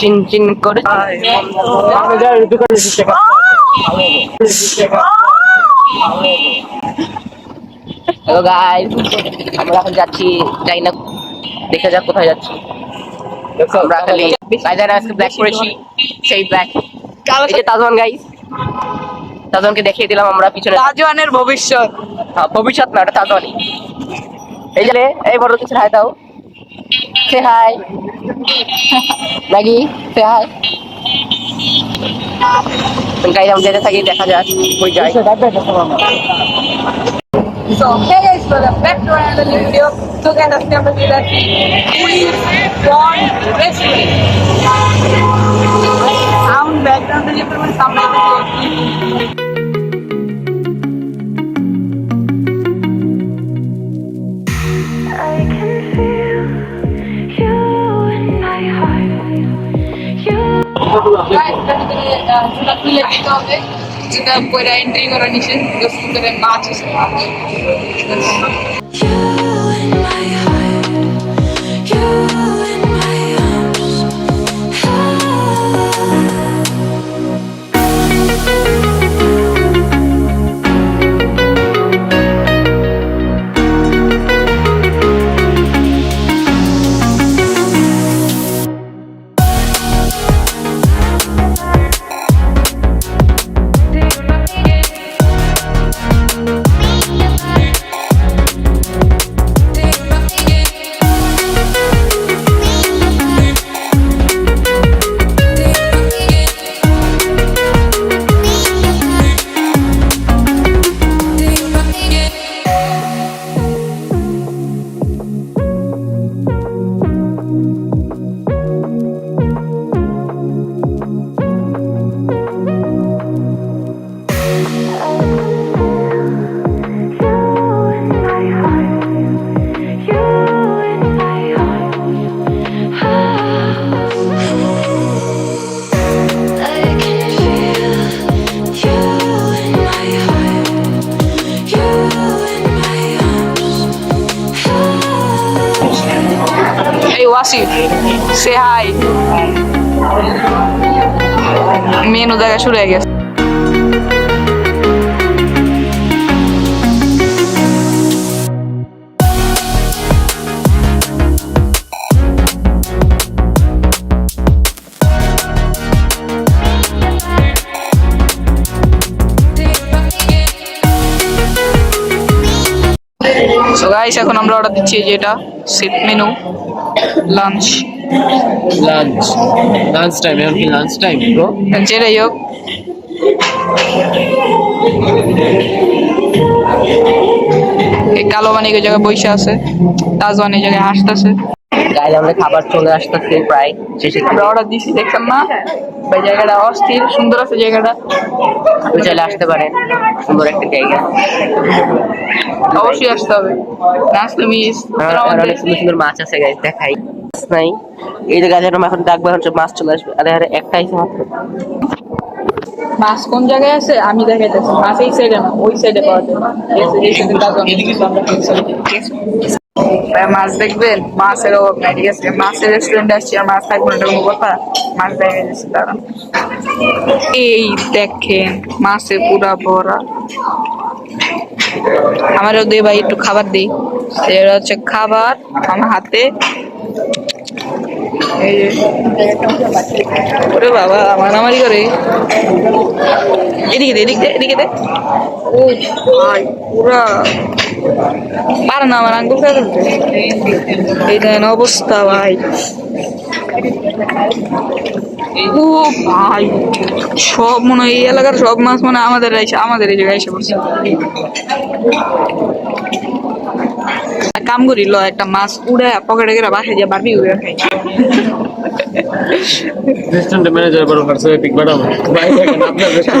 চিন চিন করে। হ্যালো গাইস আমরা এখন যাচ্ছি যাই না দেখে যাক কোথায় যাচ্ছি। আমরা খালি আজকে ব্ল্যাক করেছি সেই ব্ল্যাক এই যে তাজওয়ান গাইস তাজওয়ানকে দেখিয়ে দিলাম আমরা পিছনে। রাজওয়ানের ভবিষ্যৎ। হ্যাঁ, ভবিষ্যৎ না ওটা তাজওয়ানি এই যে এই বড় কিছু হাই দাও। Say hi Maggi say hi guys আমরা যেতে থাকি দেখা যাক কই যাই So, hey guys, welcome back to another new video. So guys, আজকে আমরা চলে যাচ্ছি পুরীর Prawn Restaurant. Sound background এ যে পরিমাণ sound জুতা খুলে দিতে হবে। জুতা পরে এন্ট্রি করা নিষেধ করে মাছ You in arms. Say hi. Menu দেখা শুরু হয়ে গেছে সো গাইস এখন আমরা অর্ডার দিচ্ছি যেটা যে এটা set menu lunch lunch lunch time এখন কি লাঞ্চ টাইম ব্রো যেটাই হোক। এই কালো বানি জায়গায় বসে আছে তাজওয়ান এই জায়গায় হাসতেছে গাইজ আমাদের খাবার চলে আসতেছে প্রায় শেষে আমরা অর্ডার দিছি দেখছেন না? ভাই জায়গাটা অস্থির সুন্দর আছে জায়গাটা। আপনি চাইলে আসতে পারেন সুন্দর একটা জায়গা। অবশ্যই আসতে হবে। না আসলে মিস আর আর অনেক সুন্দর সুন্দর মাছ আছে গাইজ দেখাই। নাই। এই যে গাছের এখন ডাকবে সব মাছ চলে আসবে। আরে আরে একটা আইসে মাত্র। মাছ কোন জায়গায় আছে? আমি দেখাইতেছি। মাছ এই সাইডে না ওই সাইডে পাওয়া যায়। মাছ দেখবেন? মাছের অভাব নাই, ঠিক মাছের রেস্টুরেন্টে আসছি আর মাছ থাকবে এটা কথা। মাছ দেখে যাচ্ছে তারা এই দেখেন মাছে পুরা ভরা। আমারও দে ভাই, একটু খাবার দিই। সেটা হচ্ছে খাবার, আমার হাতে। ওরে বাবা মারামারি করে এদিকে দে এদিকে দে এদিকে দে। ও পুরা পারে না, আমার আঙ্গুল এই দেন অবস্থা, ভাই। ও ভাই, সব মনে এই এলাকার সব মাছ মনে আমাদের এসে, আমাদের এই জায়গায় এসে পড়ছে। কাম করি, ল, একটা মাছ উড়ে, পকেটে গেলে বাসে দিয়ে বারবি উড়ে খাই। ম্যানেজার বড় পিক বাড়াবো দেখেন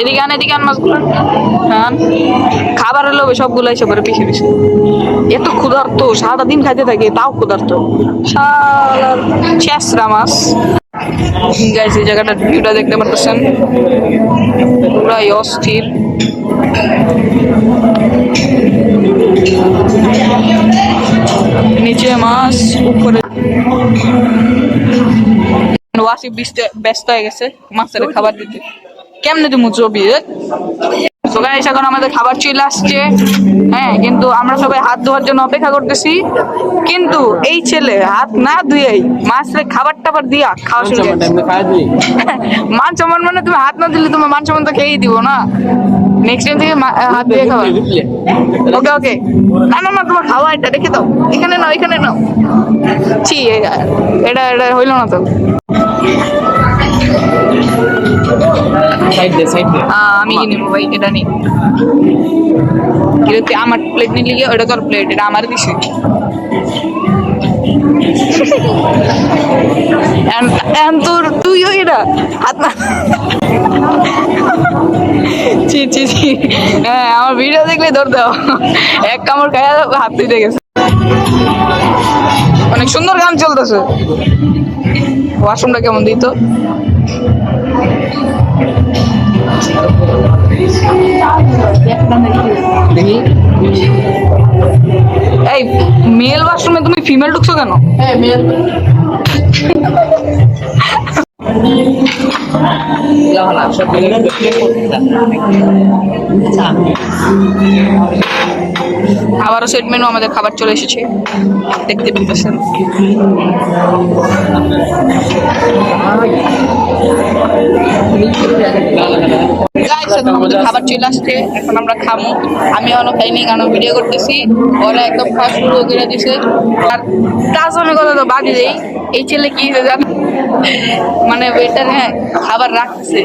এদিকে আন এদিকে আন মাছগুলো। হ্যাঁ। খাবারের লোভে সবগুলো এসে পরে পিছিয়ে পিছিয়ে এত ক্ষুধার্ত, সারাটা দিন খাইতে থাকে, তাও ক্ষুধার্ত। চেসরা মাছ। গাইস এই জায়গাটা ভিউটা দেখতে পারতেছেন? পুরাই অস্থির। নিচে মাছ, উপরে ওয়াসিফ ব্যস্ত হয়ে গেছে মাছের খাবার দিতে। কেমনে তুমি ছবি? সকালে এসে এখন আমাদের খাবার চলে আসছে। হ্যাঁ কিন্তু আমরা সবাই হাত ধোয়ার জন্য অপেক্ষা করতেছি। কিন্তু এই ছেলে হাত না ধুয়েই মাছের খাবার টাবার দিয়া খাওয়া শুরু মান সম্মান মানে তুমি হাত না দিলে তোমার মান সম্মান তো খেয়েই দিব না। নেক্সট টাইম থেকে হাত দিয়ে খাওয়া। ওকে ওকে না না না তোমার খাওয়া এটা রেখে দাও। এখানে নাও এখানে নাও। ছি এটা এটা হইল না তো। সাইড দে সাইড দে আমি কি নিবো ভাই এটা নেই। কিন্তু তুই আমার প্লেট নিয়ে গিয়ে ওটা তোর প্লেট এটা আমার দিছে। এখন- তোর তুইও এটা হাত না। ছি ছি ছি। হ্যাঁ আমার ভিডিও দেখলে ধর দাও। এক কামড় খায়া হাত তুই গেছে। অনেক সুন্দর গান চলতেছে। ওয়াশরুমটা কেমন দিত? এই মেল ওয়াশরুমে তুমি ফিমেল ঢুকছো কেন? হ্যাঁ মেল সব আবারও সেট মেনু আমাদের খাবার চলে এসেছে। দেখতে পেতেছেন। খাবার চলে আসছে। এখন আমরা খাব আমি এখনও খাইনি, কারণ ভিডিও করতেছি। ওরা একদম খাওয়া শুরু করে দিছে। আর তার জন্য কথা তো বাকি দেই। এই ছেলে কি জানো? মানে ওয়েটার হ্যাঁ খাবার রাখছে।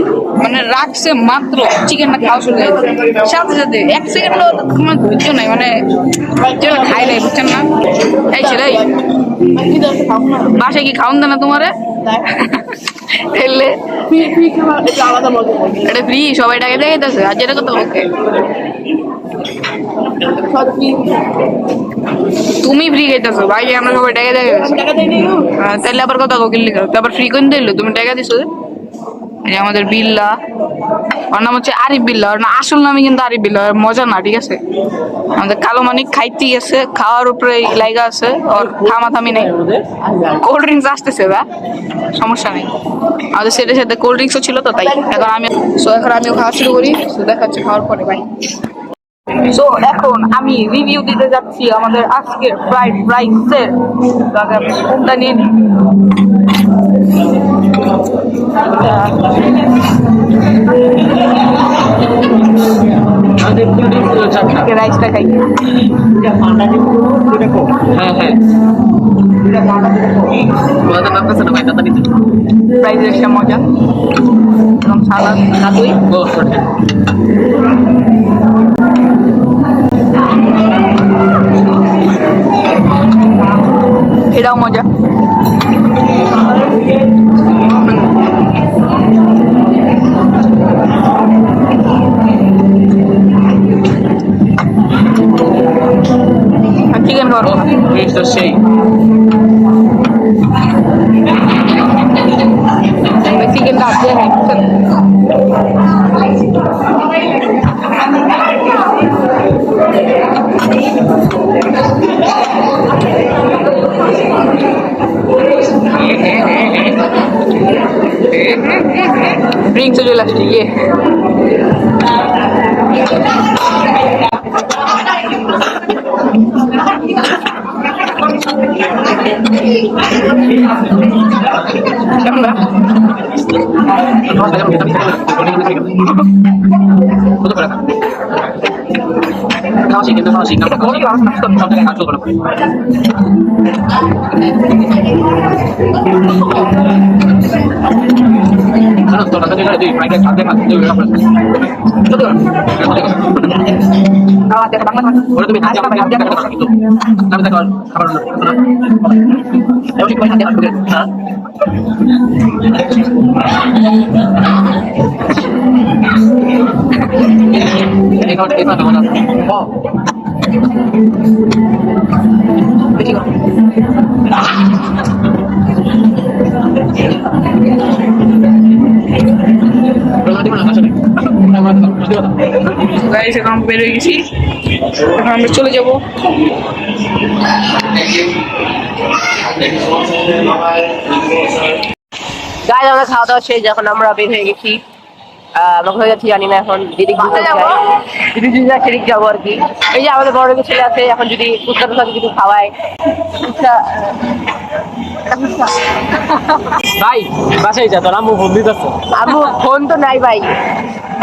মানে রাখছে মাত্র চিকেনটা খাওয়া শুরু করে সাথে সাথে এক সেকেন্ডও তোমার ধৈর্য নাই মানে ধৈর্য খাই নাই, বুঝছেন না? এই ছেলে বাসায় কি খাওয়ান না তোমারে? এলে এটা ফ্রি সবাই টাকা দিয়ে গেছে আর যেটা কত ওকে তুমি ফ্রি খাইতেছো ভাই আমরা সবাই টাকা দিয়ে তাহলে আবার কথা কোকিল লিখো তারপর ফ্রি কোন দিল তুমি টাকা দিছো এই আমাদের বিল্লা। ওর নাম হচ্ছে আরিফ বিল্লা। ওর আসল নামে কিন্তু আরিফ বিল্লা। মজা না, ঠিক আছে? আমাদের কালো মানিক খাইতেই আছে, খাওয়ার উপরে লাইগা আছে, ওর থামা থামি নেই। কোল্ড ড্রিঙ্কস আসতেছে দা সমস্যা নেই। আমাদের সেটে সাথে কোল্ড ড্রিঙ্কসও ছিল তো, তাই। এখন আমি সো এখন আমিও খাওয়া শুরু করি। তো দেখা হচ্ছে খাওয়ার পরে ভাই সো এখন আমি রিভিউ দিতে যাচ্ছি আমাদের আজকের ফ্রাইড রাইসের আমি নিয়ে খাই। হ্যাঁ মজা। সালাদ এটাও মজা চিকেন খাওয়ার কথা টেস্ট তো সেই 谁回来？我马上让，我立刻让，শিখে খাওয়া শিখে সব জায়গায় কাজ করো শোনো গাইস এখন আমরা বের হয়ে গেছি। এখন আমরা চলে যাব। গাইজ আমরা খাওয়া দাওয়া শেষ যখন আমরা বের হয়ে গেছি। কোথায় যাচ্ছি জানি না এখন দিদি বাসায় যাব। দিদি দিদি যা সেদিক যাব আর কি এই যে আমাদের বড় ছেলে আছে এখন যদি ফুচকা টুচকা কিছু খাওয়ায়। ভাই বাসায় যা তোর আম্মু ফোন দিতেছে আম্মু ফোন তো নাই ভাই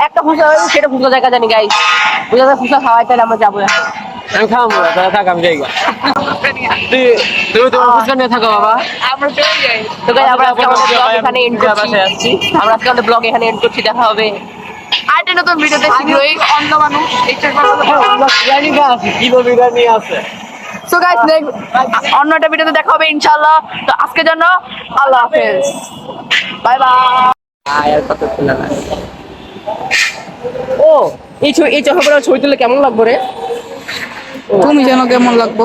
একটা ফুসা সেটা ফুসা জায়গা জানি গাই ফুসা ফুসা খাওয়াই তাহলে আমরা যাব এখন। আমি খাওয়াবো না তাহলে থাক আমি যাই তুমি তোমার ফুচকা নিয়ে থাকো বাবা। আমরা চলে যাই। তো গাইজ আমরা আজকে আমাদের ব্লগ এখানে এন্ড করছি। বাসায় আসছি আমরা আজকে আমাদের ব্লগ এখানে এন্ড করছি দেখা হবে। আরেকটা নতুন ভিডিওতে শীঘ্রই অন্ধ মানুষ এইটার আছে কিলো বিরিয়ানি আছে সো গাইস অন্য একটা ভিডিওতে দেখা হবে ইনশাআল্লাহ। তো আজকের জন্য আল্লাহ হাফেজ। বাই বাই আর কত ও এই ছবি এই ছবি তুললে কেমন লাগবে রে? তুমি যেন কেমন লাগবো?